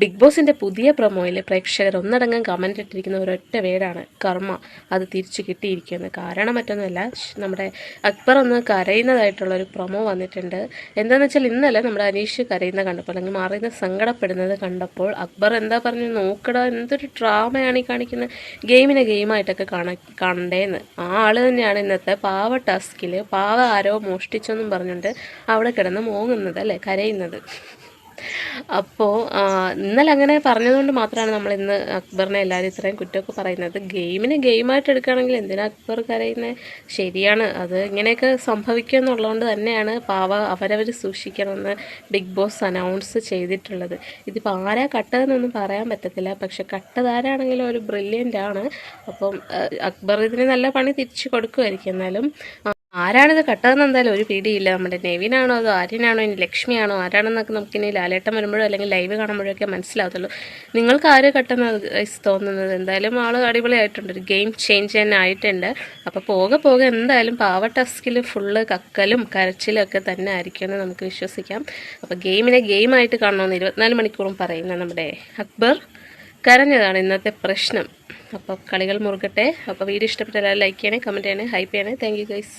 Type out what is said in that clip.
Big ബോസിന്റെ പുതിയ പ്രൊമോയിൽ പ്രേക്ഷകർ ഒന്നടങ്കം കമന്റ് ഇട്ടിരിക്കുന്ന ഒരൊറ്റ വേടാണ് കർമ്മ. അത് തിരിച്ചു കിട്ടിയിരിക്കുന്നത് കാരണം മറ്റൊന്നുമല്ല നമ്മുടെ അക്ബർ ഒന്ന് കരയുന്നതായിട്ടുള്ള ഒരു പ്രൊമോ വന്നിട്ടുണ്ട്. എന്താണെന്ന് വെച്ചാൽ ഇന്നലെ നമ്മുടെ അനീഷ് കരയുന്ന കണ്ടപ്പോൾ അല്ലെങ്കിൽ മാറിയുന്ന സങ്കടപ്പെടുന്നത് കണ്ടപ്പോൾ അക്ബർ എന്താ പറഞ്ഞു നോക്കട എന്തൊരു ഡ്രാമയാണ് ഈ കാണിക്കുന്നത് ഗെയിമിനെ ഗെയിമായിട്ടൊക്കെ കാണ കണ്ടേന്ന്. ആ ആൾ തന്നെയാണ് ഇന്നത്തെ പാവ ടാസ്കിൽ പാവ ആരോ മോഷ്ടിച്ചെന്നും പറഞ്ഞുകൊണ്ട് അവിടെ കിടന്ന് മോങ്ങുന്നത് അല്ലേ? കരയുന്നത്. അപ്പോൾ ഇന്നലെ അങ്ങനെ പറഞ്ഞതുകൊണ്ട് മാത്രമാണ് നമ്മൾ ഇന്ന് അക്ബറിനെ എല്ലാവരും ഇത്രയും കുറ്റമൊക്കെ പറയുന്നത്. ഗെയിമിനെ ഗെയിമായിട്ട് എടുക്കുകയാണെങ്കിൽ എന്തിനാ അക്ബർ കരയുന്നത് ശരിയാണ്. അത് ഇങ്ങനെയൊക്കെ സംഭവിക്കുക എന്നുള്ളതുകൊണ്ട് തന്നെയാണ് പാവ അവരവർ സൂക്ഷിക്കണമെന്ന് ബിഗ് ബോസ് അനൗൺസ് ചെയ്തിട്ടുള്ളത്. ഇതിപ്പോൾ ആരാ കട്ടതെന്നൊന്നും പറയാൻ പറ്റത്തില്ല. പക്ഷെ കട്ടതാരാണെങ്കിലും ഒരു ബ്രില്യന്റ് ആണ്. അപ്പം അക്ബർ ഇതിന് നല്ല പണി തിരിച്ചു കൊടുക്കുമായിരിക്കും. എന്നാലും ആരാണിത് കട്ടതെന്ന് എന്തായാലും ഒരു പിടിയില്ല. നമ്മുടെ നെവിനാണോ അതോ ആര്യനാണോ? ഇനി ലക്ഷ്മിയാണോ? ആരാണെന്നൊക്കെ നമുക്കിനി ലാലേട്ടം വരുമ്പോഴോ അല്ലെങ്കിൽ ലൈവ് കാണുമ്പോഴൊക്കെ മനസ്സിലാവത്തുള്ളൂ. നിങ്ങൾക്ക് ആര് കട്ടെന്ന് തോന്നുന്നത്? എന്തായാലും ആൾ അടിപൊളിയായിട്ടുണ്ട്. ഒരു ഗെയിം ചേഞ്ച് തന്നെ ആയിട്ടുണ്ട്. അപ്പോൾ പോകെ പോകെ എന്തായാലും പാവ ടസ്കിൽ ഫുള്ള് കക്കലും കരച്ചിലും ഒക്കെ തന്നെ ആയിരിക്കുമെന്ന് നമുക്ക് വിശ്വസിക്കാം. അപ്പോൾ ഗെയിമിനെ ഗെയിമായിട്ട് കാണണമെന്ന് ഇരുപത്തിനാല് മണിക്കൂറും പറയുന്ന നമ്മുടെ അക്ബർ കരഞ്ഞതാണ് ഇന്നത്തെ പ്രശ്നം. അപ്പോൾ കളികൾ മുറുകട്ടെ. അപ്പോൾ വീഡിയോ ഇഷ്ടപ്പെട്ട ലൈക്ക് ചെയ്യണേ കമന്റ് ചെയ്യണേ ഹൈപ്പ് ചെയ്യണേ. Thank you guys